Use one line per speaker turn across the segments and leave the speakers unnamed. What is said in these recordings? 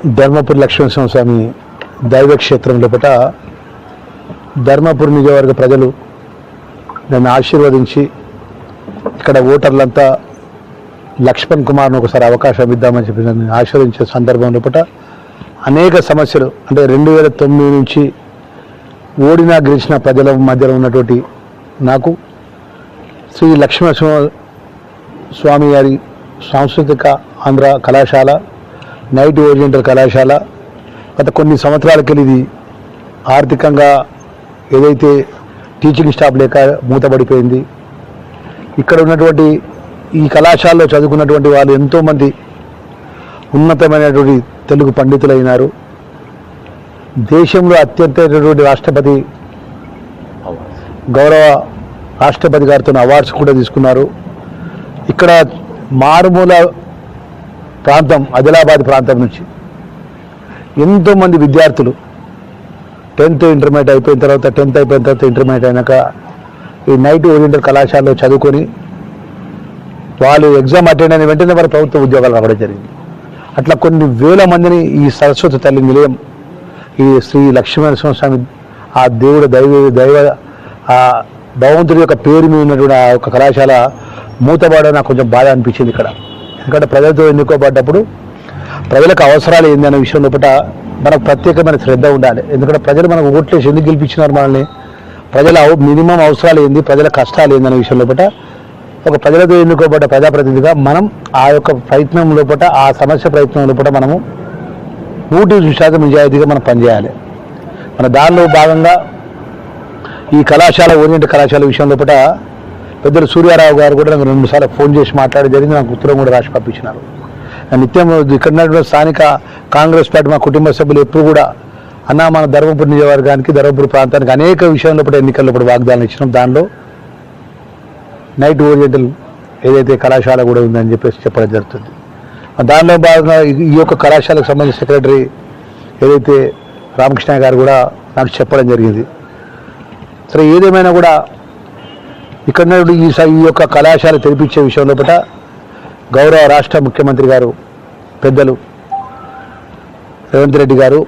ధర్మపురి లక్ష్మణ స్వామి దైవక్షేత్రం లోపల ధర్మపురి నియోజకవర్గ ప్రజలు నన్ను ఆశీర్వదించి ఇక్కడ ఓటర్లంతా లక్ష్మణ్ కుమార్ను ఒకసారి అవకాశం ఇద్దామని చెప్పి నన్ను ఆశీర్వదించే సందర్భం లోపల అనేక సమస్యలు అంటే రెండు వేల తొమ్మిది నుంచి ఓడినా గెలిచిన ప్రజల మధ్యలో ఉన్నటువంటి నాకు శ్రీ లక్ష్మణ స్వామి గారి సాంస్కృతిక ఆంధ్ర కళాశాల నైట్ ఓరియంటల్ కళాశాల గత కొన్ని సంవత్సరాల కలిది ఆర్థికంగా ఏదైతే టీచింగ్ స్టాఫ్ లేక మూతపడిపోయింది ఇక్కడ ఉన్నటువంటి ఈ కళాశాలలో చదువుకున్నటువంటి వాళ్ళు ఎంతోమంది ఉన్నతమైనటువంటి తెలుగు పండితులైనారు. దేశంలో అత్యంతటువంటి రాష్ట్రపతి గౌరవ రాష్ట్రపతి గారితో అవార్డ్స్ కూడా తీసుకున్నారు. ఇక్కడ మారుమూల ప్రాంతం ఆదిలాబాద్ ప్రాంతం నుంచి. ఎంతోమంది విద్యార్థులు టెన్త్ ఇంటర్మీడియట్ అయిపోయిన తర్వాత టెన్త్ అయిపోయిన తర్వాత ఇంటర్మీడియట్ అయినాక ఈ నైట్ ఓరియంటల్ కళాశాలలో చదువుకొని వాళ్ళు ఎగ్జామ్ అటెండ్ అయిన వెంటనే వారి ప్రభుత్వ ఉద్యోగాలు రావడం జరిగింది. అట్లా కొన్ని వేల మందిని ఈ సరస్వతి తల్లి నిలయం ఈ శ్రీ లక్ష్మీనరసింహ స్వామి ఆ దేవుడు దైవ దైవ ఆ భగవంతుడి యొక్క పేరు మీద ఉన్నటువంటి ఆ యొక్క కళాశాల మూతబాడ నాకు కొంచెం బాధ అనిపించింది ఇక్కడ. ఎందుకంటే ప్రజలతో ఎన్నుకోబడ్డప్పుడు ప్రజలకు అవసరాలు ఏంది అనే విషయం లోపల మనకు ప్రత్యేకమైన శ్రద్ధ ఉండాలి. ఎందుకంటే ప్రజలు మనకు ఓట్లేసి ఎందుకు గెలిపించినారు మనల్ని? ప్రజల మినిమం అవసరాలు ఏంది? ప్రజల కష్టాలు ఏంది అనే విషయం లోపల ఒక ప్రజలతో ఎన్నుకోబడ్డ ప్రజాప్రతినిధిగా మనం ఆ యొక్క ప్రయత్నం లోపల ఆ సమస్య ప్రయత్నం లోపల మనము నూటి శాతం నిజాయితీగా మనం పనిచేయాలి. మన దానిలో భాగంగా ఈ కళాశాల ఓరియంట్ కళాశాల విషయం లోపల పెద్దలు సూర్యారావు గారు కూడా నాకు రెండు సార్లు ఫోన్ చేసి మాట్లాడి జరిగింది. నాకు ఉత్తరం కూడా రాసి పంపించినారు. నిత్యం ఇక్కడ ఉన్నటువంటి స్థానిక కాంగ్రెస్ పార్టీ మా కుటుంబ సభ్యులు ఎప్పుడు కూడా అన్న మన ధర్మపురి నియోజకవర్గానికి ధర్మపురి ప్రాంతానికి అనేక విషయంలో ఇప్పుడు ఎన్నికల్లో ఇప్పుడు వాగ్దానం ఇచ్చినాం. దానిలో నైట్ ఓరియంటల్ ఏదైతే కళాశాల కూడా ఉందని చెప్పేసి చెప్పడం జరుగుతుంది. దానిలో భాగంగా ఈ- ఈ యొక్క కళాశాలకు సంబంధించిన సెక్రటరీ ఏదైతే రామకృష్ణ గారు కూడా నాకు చెప్పడం జరిగింది. సరే ఏదేమైనా కూడా ఇక్కడ ఈ ఈ యొక్క కళాశాల తెరిపించే విషయం లోపల గౌరవ రాష్ట్ర ముఖ్యమంత్రి గారు పెద్దలు రేవంత్ రెడ్డి గారు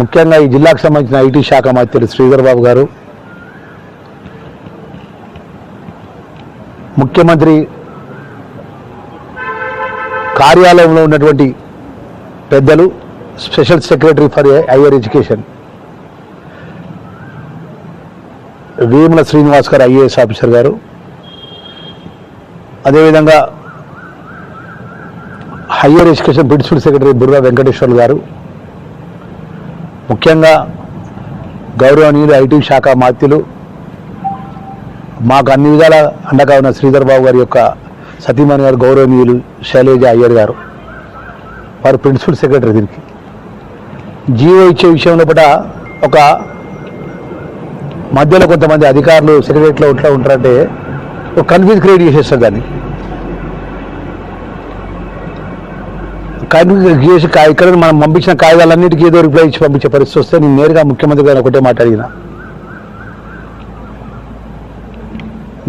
ముఖ్యంగా ఈ జిల్లాకు సంబంధించిన ఐటీ శాఖ మంత్రి శ్రీధర్ బాబు గారు ముఖ్యమంత్రి కార్యాలయంలో ఉన్నటువంటి పెద్దలు special secretary for higher education. Vemula Srinivas గారు ఐఏఎస్ ఆఫీసర్ గారు. అదేవిధంగా higher education principal secretary Burra Venkateswarlu గారు. ముఖ్యంగా గౌరవనీయులు ఐటీ శాఖ మాత్యులు. మాకు అన్ని విధాల అండగా ఉన్న శ్రీధర్ బాబు గారి యొక్క సతీమణి గారు గౌరవనీయులు శైలేజ అయ్యర్ గారు. వారు ప్రిన్సిపల్ సెక్రటరీ దీనికి. జీవో ఇచ్చే విషయంలో కూడా ఒక మధ్యలో కొంతమంది అధికారులు సెక్రటరీలో ఉంటూ ఉంటారంటే ఒక కన్ఫ్యూజ్ క్రియేట్ చేసేస్తారు దాన్ని. కన్ఫ్యూజ్ చేసి ఇక్కడ మనం పంపించిన కాగితాలన్నిటికీ ఏదో రిప్లై ఇచ్చి పంపించే పరిస్థితి వస్తే నేను నేరుగా ముఖ్యమంత్రి గారు ఒకటే మాట్లాడిన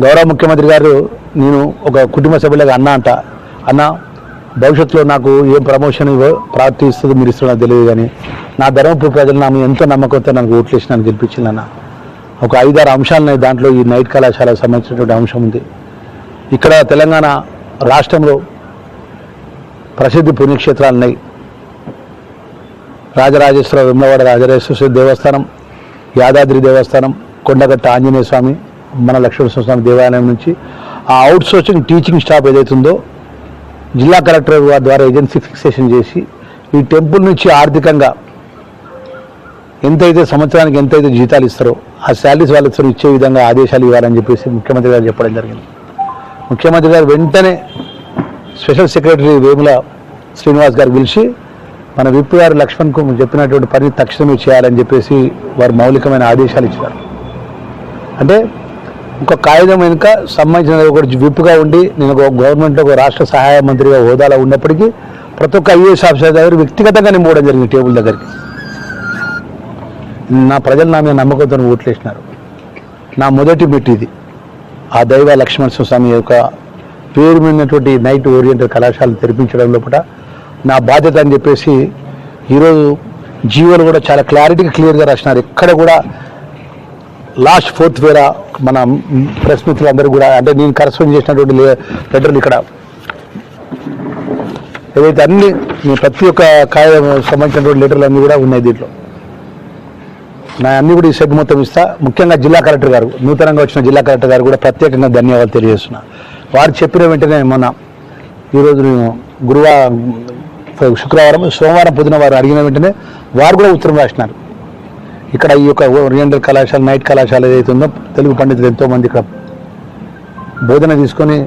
గౌరవ ముఖ్యమంత్రి గారు నేను ఒక కుటుంబ సభ్యులుగా అన్న అంట. అన్న భవిష్యత్తులో నాకు ఏం ప్రమోషన్ ఇవ్వ ఇస్తుందో మీరు ఇస్తున్నా తెలియదు కానీ నా ధర్మపురి ప్రజలు నా ఎంతో నమ్మకంతో నాకు ఓట్లు వేసి నన్ను గెలిపించిందన్న ఒక ఐదారు అంశాలు దాంట్లో ఈ నైట్ కళాశాలకు సంబంధించినటువంటి అంశం ఉంది. ఇక్కడ తెలంగాణ రాష్ట్రంలో ప్రసిద్ధి పుణ్యక్షేత్రాలు ఉన్నాయి. రాజరాజేశ్వర వెమ్లవాడ రాజరాజేశ్వర దేవస్థానం యాదాద్రి దేవస్థానం కొండగట్ట ఆంజనేయ స్వామి మన లక్ష్మణ స్వామి దేవాలయం నుంచి ఆ అవుట్ సోర్సింగ్ టీచింగ్ స్టాఫ్ ఏదైతుందో జిల్లా కలెక్టర్ వారి ద్వారా ఏజెన్సీ ఫిక్సేషన్ చేసి ఈ టెంపుల్ నుంచి ఆర్థికంగా ఎంతైతే సంవత్సరానికి ఎంతైతే జీతాలు ఇస్తారో ఆ శాలరీస్ వాళ్ళకి ఇచ్చే విధంగా ఆదేశాలు ఇవ్వాలని చెప్పేసి ముఖ్యమంత్రి గారు చెప్పడం జరిగింది. ముఖ్యమంత్రి గారు వెంటనే స్పెషల్ సెక్రటరీ వేముల శ్రీనివాస్ గారు పిలిచి మన విప్పు గారు లక్ష్మణ్కు చెప్పినటువంటి పని తక్షణమే చేయాలని చెప్పేసి వారు మౌలికమైన ఆదేశాలు ఇచ్చారు అంటే ఒక కాగితం వెనుక సంబంధించిన ఒక విప్పుగా ఉండి నేను ఒక గవర్నమెంట్ ఒక రాష్ట్ర సహాయ మంత్రిగా హోదాలో ఉన్నప్పటికీ ప్రతి ఒక్క ఐఏఎస్ ఆఫీసర్ దగ్గర వ్యక్తిగతంగా నేను పోవడం జరిగింది టేబుల్ దగ్గరికి. నా ప్రజలు నా మీద నమ్మకంతో ఓట్లేసినారు. నా మొదటి మెట్టు ఇది. ఆ దైవ లక్ష్మణ స్వామి యొక్క పేరు మీదటువంటి నైట్ ఓరియంటల్ కళాశాలను తెరిపించడం లోపల నా బాధ్యత అని చెప్పేసి ఈరోజు జీవోలు కూడా చాలా క్లారిటీగా క్లియర్గా రాసినారు. ఎక్కడ కూడా లాస్ట్ ఫోర్త్ వేరా మన ప్రెస్ మిత్రులందరూ కూడా అంటే నేను కరెస్పాండ్ చేసినటువంటి లే- లెటర్లు ఇక్కడ. ఏదైతే అన్ని మీ ప్రతి ఒక్క కాయ సంబంధించినటువంటి లెటర్లు అన్నీ కూడా ఉన్నాయి దీంట్లో. నా అన్ని కూడా ఈ సెట్ మొత్తం ఇస్తా. ముఖ్యంగా జిల్లా కలెక్టర్ గారు నూతనంగా వచ్చిన జిల్లా కలెక్టర్ గారు కూడా ప్రత్యేకంగా ధన్యవాదాలు తెలియజేస్తున్నా. వారు చెప్పిన వెంటనే మొన్న ఈరోజు నేను గురువారం శుక్రవారం సోమవారం పొద్దున వారు అడిగిన వెంటనే వారు కూడా ఉత్తరం రాసినారు. ఇక్కడ ఈ యొక్క ఓరియంటల్ కళాశాల నైట్ కళాశాల ఏదైతే ఉందో తెలుగు పండితులు ఎంతోమంది ఇక్కడ బోధన తీసుకొని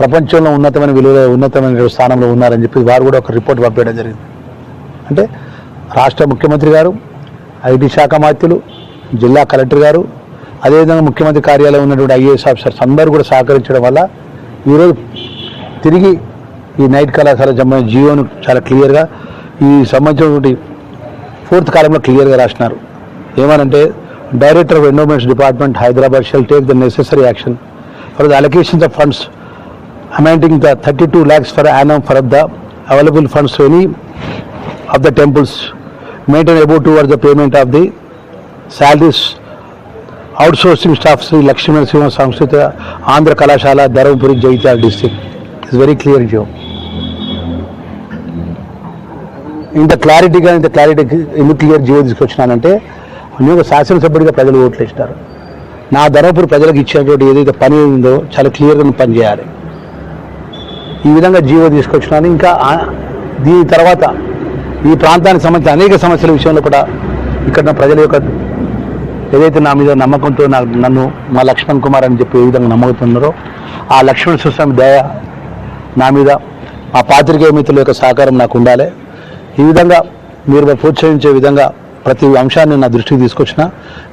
ప్రపంచంలో ఉన్నతమైన విలువ ఉన్నతమైన స్థానంలో ఉన్నారని చెప్పి వారు కూడా ఒక రిపోర్ట్ పంపించడం జరిగింది. అంటే రాష్ట్ర ముఖ్యమంత్రి గారు ఐటీ శాఖ మాత్యులు జిల్లా కలెక్టర్ గారు అదేవిధంగా ముఖ్యమంత్రి కార్యాలయం ఉన్నటువంటి ఐఏఎస్ ఆఫీసర్స్ అందరూ కూడా సహకరించడం వల్ల ఈరోజు తిరిగి ఈ నైట్ కళాశాల సంబంధించిన జియోను చాలా క్లియర్గా ఈ సంబంధించినటువంటి ఫోర్త్ కాలంలో క్లియర్గా రాసినారు. ఏమనంటే director of endowments department Hyderabad shall take the necessary action for the allocations of funds amounting the thirty two lakhs for annum for the available funds any of the temples maintain about toward the payment of the salaries outsourcing staff Sri Lakshmi Narasimha సంస్కృత ఆంధ్ర కళాశాల Dharmapuri Jaityala district it's very clear జో ఇంత క్లారిటీగా ఇంత clarity ఎందుకు clear GO తీసుకొచ్చినానంటే నేను ఒక శాసనసభ్యుడిగా ప్రజలు ఓట్లు ఇస్తారు నా ధర్మపురి ప్రజలకు ఇచ్చినటువంటి ఏదైతే పని ఉందో చాలా క్లియర్గా పని చేయాలి ఈ విధంగా జీవో తీసుకొచ్చినాను ఇంకా దీని తర్వాత ఈ ప్రాంతానికి సంబంధించిన అనేక సమస్యల విషయంలో కూడా ఇక్కడ ప్రజల యొక్క ఏదైతే నా మీద నమ్మకంతో నా నన్ను మా లక్ష్మణ్ కుమార్ అని చెప్పి ఏ విధంగా నమ్ముతున్నారో ఆ లక్ష్మణ్ సుస్వామి దయ నా మీద ఆ పాత్రికేయ మిత్రుల యొక్క సహకారం నాకు ఉండాలి. ఈ విధంగా మీరు ప్రోత్సహించే విధంగా ప్రతి అంశాన్ని నా దృష్టికి తీసుకొచ్చిన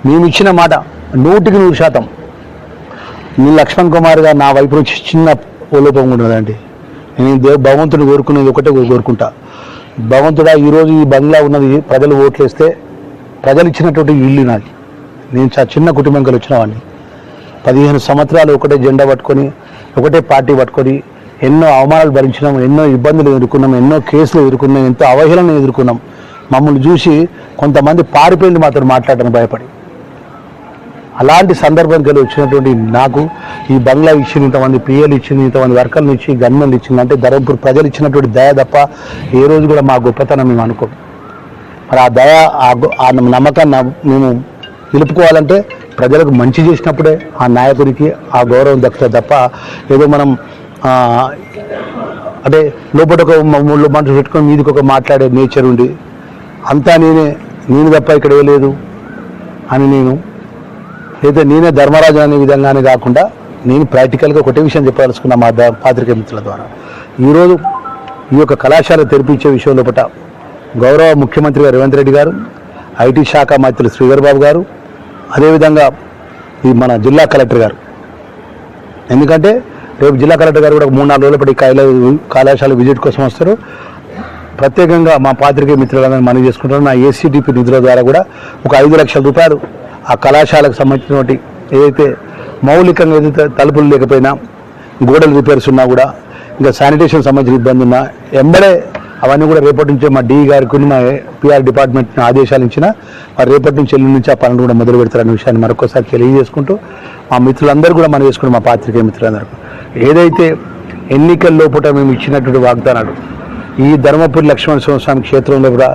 మేము ఇచ్చిన మాట నూటికి నూరు శాతం మీ లక్ష్మణ్ కుమార్ గారు నా వైపు నుంచి చిన్న ఓలోపం ఉండదండి. నేను దేవ్ భగవంతుని కోరుకునేది ఒకటే కోరుకుంటా. భగవంతుడా ఈరోజు ఈ బంగ్లా ఉన్నది ప్రజలు ఓట్లేస్తే ప్రజలు ఇచ్చినటువంటి ఇల్లు నాది. నేను చా చిన్న కుటుంబం కలిసి వచ్చిన వాడిని. పదిహేను సంవత్సరాలు ఒకటే జెండా పట్టుకొని ఒకటే పార్టీ పట్టుకొని ఎన్నో అవమానాలు భరించినాం ఎన్నో ఇబ్బందులు ఎదుర్కొన్నాం ఎన్నో కేసులు ఎదుర్కొన్నాం ఎంతో అవహేళన ఎదుర్కొన్నాం. మమ్మల్ని చూసి కొంతమంది పారిపోయింది మాత్రం మాట్లాడడానికి భయపడి. అలాంటి సందర్భం కలిగి వచ్చినటువంటి నాకు ఈ బంగ్లా ఇచ్చిన ఇంతమంది పిఎలు ఇచ్చింది ఇంతమంది వర్కర్లు ఇచ్చి గన్మెన్లు ఇచ్చింది. అంటే ధర్మపూర్ ప్రజలు ఇచ్చినటువంటి దయ తప్ప ఏ రోజు కూడా మా గొప్పతనం మేము అనుకోం మరి ఆ దయ ఆ నమ్మకాన్ని మేము నిలుపుకోవాలంటే ప్రజలకు మంచి చేసినప్పుడే ఆ నాయకుడికి ఆ గౌరవం దక్కుతుంది తప్ప ఏదో మనం అంటే లోపల ఒక మూడు మనుషులు పెట్టుకొని మీదికి ఒక మాట్లాడే నేచర్ ఉండి అంతా నేనే నేను తప్ప ఇక్కడ లేదు అని నేను లేదా నేనే ధర్మరాజు అనే విధంగానే కాకుండా నేను ప్రాక్టికల్గా ఒకటే విషయం చెప్పదలుచుకున్నా మా పాత్రికే మిత్రుల ద్వారా. ఈరోజు ఈ యొక్క కళాశాల తెరిపించే విషయం లోపల గౌరవ ముఖ్యమంత్రి గారు రేవంత్ రెడ్డి గారు ఐటీ శాఖ మంత్రులు శ్రీధర్ బాబు గారు అదేవిధంగా ఈ మన జిల్లా కలెక్టర్ గారు. ఎందుకంటే రేపు జిల్లా కలెక్టర్ గారు కూడా ఒక మూడు నాలుగు రోజులపాటు ఈ కళాశాల విజిట్ కోసం వస్తారు. ప్రత్యేకంగా మా పాత్రికేయ మిత్రులందరూ మనవి చేసుకుంటారు నా ఏసీడీపీ నిధుల ద్వారా కూడా ఒక ఐదు లక్షల రూపాయలు ఆ కళాశాలకు సంబంధించినటువంటి ఏదైతే మౌలికంగా ఏదైతే తలుపులు లేకపోయినా గోడలు రిపేర్స్ ఉన్నా కూడా ఇంకా శానిటేషన్ సంబంధించిన ఇబ్బంది ఉన్నా ఎంబడే అవన్నీ కూడా రేపటి నుంచే మా డీ గారికి మా పిఆర్ డిపార్ట్మెంట్ ఆదేశాలు ఇచ్చిన మరి రేపటి నుంచి ఎల్లుండి నుంచి ఆ పనులు కూడా మొదలు పెడతారనే విషయాన్ని మరొకసారి తెలియజేసుకుంటూ మా మిత్రులందరూ కూడా మనం వేసుకుంటాం మా పాత్రికేయ మిత్రులందరూ ఏదైతే ఎన్నికల లోపల మేము ఇచ్చినటువంటి వాగ్దానాలు ఈ ధర్మపురి లక్ష్మణ స్వామి క్షేత్రంలో కూడా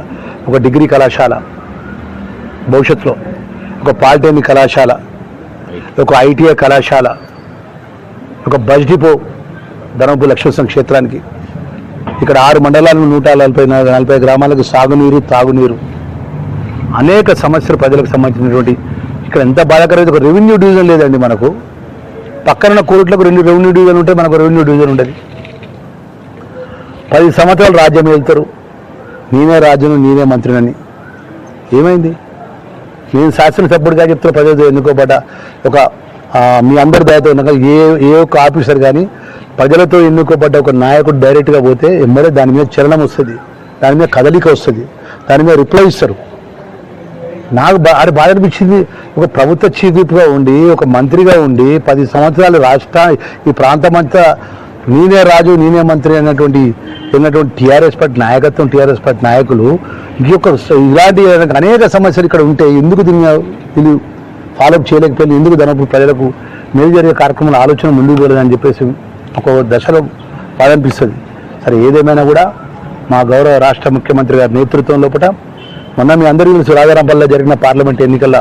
ఒక డిగ్రీ కళాశాల భవిష్యత్తులో ఒక పాలిటెక్నిక్ కళాశాల ఒక ఐటీఐ కళాశాల ఒక బస్ డిపో ధర్మపురి లక్ష్మణ క్షేత్రానికి. ఇక్కడ ఆరు మండలాలను నూట నలభై నలభై గ్రామాలకు సాగునీరు తాగునీరు. అనేక సమస్యలు ప్రజలకు సంబంధించినటువంటి ఇక్కడ ఎంత బాధాకరమైతే ఒక రెవెన్యూ డివిజన్ లేదండి మనకు. పక్కన కోర్టులకు రెండు రెవెన్యూ డివిజన్ ఉంటే మనకు రెవెన్యూ డివిజన్ ఉండదు. పది సంవత్సరాలు రాజ్యం వెళ్తారు నేనే రాజును నేనే మంత్రినని. ఏమైంది? నేను శాసనసభ్యుడిగా చెప్తున్న ప్రజలతో ఎన్నుకోబడ్డ ఒక మీ అందరి దయతో ఉండగా ఏ ఏ ఒక్క ఆఫీసర్ కానీ ప్రజలతో ఎన్నుకోబడ్డ ఒక నాయకుడు డైరెక్ట్గా పోతే ఎమ్మెల్యే దాని మీద చలనం వస్తుంది దాని మీద కదలిక వస్తుంది దాని మీద రిప్లై ఇస్తారు. నాకు బా అది బాధ అనిపించింది ఒక ప్రభుత్వ చీఫ్గా ఉండి ఒక మంత్రిగా ఉండి పది సంవత్సరాలు రాష్ట్ర ఈ ప్రాంతం అంతా నేనే రాజు నేనే మంత్రి అన్నటువంటి ఉన్నటువంటి టీఆర్ఎస్ పార్టీ నాయకత్వం టీఆర్ఎస్ పార్టీ నాయకులు ఈ యొక్క ఇలాంటి అనేక సమస్యలు ఇక్కడ ఉంటే ఎందుకు దీన్ని వీళ్ళు ఫాలోఅప్ చేయలేకపోయింది ఎందుకు దాని ప్రజలకు మేలు జరిగే కార్యక్రమాల ఆలోచన ముందుకు వెళ్ళదని చెప్పేసి ఒక దశలో బాధ అనిపిస్తుంది సరే ఏదేమైనా కూడా మా గౌరవ రాష్ట్ర ముఖ్యమంత్రి గారి నేతృత్వం లోపల మొన్న మీ అందరికీ తెలుసు రాజారాంపల్లిలో జరిగిన పార్లమెంట్ ఎన్నికల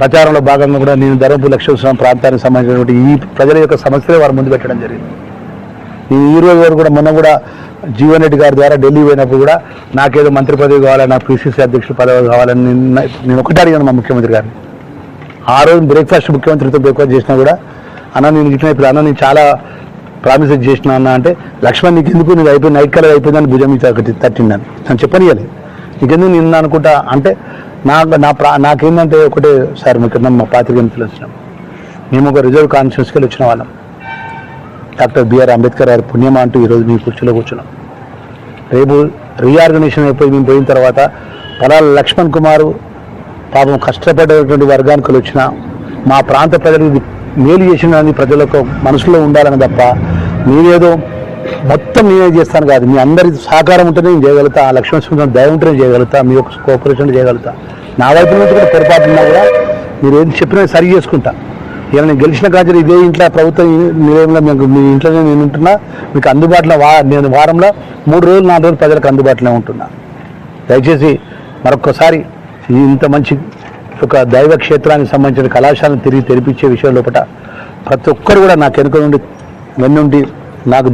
ప్రచారంలో భాగంగా కూడా నేను ధర్మపూర్ లక్ష్మీస్వామి ప్రాంతానికి సంబంధించినటువంటి ఈ ప్రజల యొక్క సమస్యలే వారు ముందు పెట్టడం జరిగింది. నేను ఈ రోజు వరకు కూడా మొన్న కూడా జీవన్ రెడ్డి గారి ద్వారా ఢిల్లీ పోయినప్పుడు కూడా నాకేదో మంత్రి పదవి కావాలని నా పిసిసి అధ్యక్షుడు పదవి కావాలని నేను ఒకటి అడిగాను మా ముఖ్యమంత్రి గారిని. ఆ రోజు బ్రేక్ఫాస్ట్ ముఖ్యమంత్రితో బ్రేక్ఫాస్ట్ చేసినా కూడా అన్న నేను ఇట్లా ఇప్పుడు అన్న నేను చాలా ప్రామిస్ చేసిన అన్న అంటే లక్ష్మణ్ నీకు ఎందుకు నీకు అయిపోయింది నైట్ కలర్ అయిపోయిందని భుజం మీద తట్టిందని. నన్ను చెప్పనియాలి నీకెందుకు? నిన్న అనుకుంటా అంటే నా నా ప్రా నాకేందంటే ఒకటే సార్ మీ కింద మా పాత్రిక వచ్చినాం. మేము ఒక రిజర్వ్ కాన్స్టిట్యూన్స్కి వెళ్ళి వచ్చిన వాళ్ళం డాక్టర్ బిఆర్ అంబేద్కర్ గారి పుణ్యమా అంటూ ఈరోజు మీ కుర్చీలో కూర్చున్నాం. రేపు రీఆర్గనైజేషన్ అయిపోయి మేము పోయిన తర్వాత పలాల లక్ష్మణ్ కుమారు పాపం కష్టపడేటువంటి వర్గానికి వచ్చిన మా ప్రాంత ప్రజలకు మేలు చేసిన ప్రజలకు మనసులో ఉండాలని తప్ప మీరేదో మొత్తం నేనే చేస్తాను కాదు. మీ అందరి సహకారం ఉంటేనే నేను చేయగలుగుతా. ఆ లక్ష్మణ సుందరం దయ ఉంటేనే చేయగలుగుతా. మీ యొక్క కోఆపరేషన్ చేయగలుగుతా. నా వైపు నుంచి కూడా పొరపాటు ఉన్నా కూడా మీరు ఏం చెప్పినా సరి చేసుకుంటా. ఇలా నేను గెలిచిన కాదు ఇదే ఇంట్లో ప్రభుత్వం నిలయంలో మీకు మీ ఇంట్లోనే నేను ఉంటున్నా. మీకు అందుబాటులో వా నేను వారంలో మూడు రోజులు నాలుగు రోజులు ప్రజలకు అందుబాటులో ఉంటున్నా. దయచేసి మరొక్కసారి ఇంత మంచి ఒక దైవ క్షేత్రానికి సంబంధించిన కళాశాలను తిరిగి తెరిపించే విషయం లోపల ప్రతి ఒక్కరు కూడా నాకు వెనుక నుండి వెన్నుండి నాకు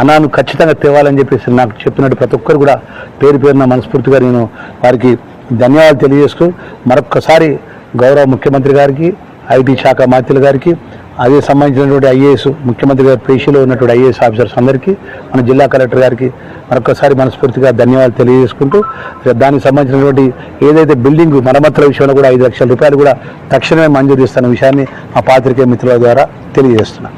అన్నాను ఖచ్చితంగా తేవాలని చెప్పేసి నాకు చెప్పినట్టు ప్రతి ఒక్కరు కూడా పేరు పేరున మనస్ఫూర్తిగా నేను వారికి ధన్యవాదాలు తెలియజేస్తూ మరొక్కసారి గౌరవ ముఖ్యమంత్రి గారికి ఐటీ శాఖ మంత్రులు గారికి అదే సంబంధించినటువంటి ఐఏఎస్ ముఖ్యమంత్రి గారి పేషీలో ఉన్నటువంటి ఐఏఎస్ ఆఫీసర్స్ అందరికీ మన జిల్లా కలెక్టర్ గారికి మరొకసారి మనస్ఫూర్తిగా ధన్యవాదాలు తెలియజేసుకుంటూ దానికి సంబంధించినటువంటి ఏదైతే బిల్డింగ్ మరమ్మతుల విషయంలో కూడా ఐదు లక్షల రూపాయలు కూడా తక్షణమే మంజూరు చేస్తున్న విషయాన్ని మా పాత్రికేయ మిత్రుల ద్వారా తెలియజేస్తున్నాను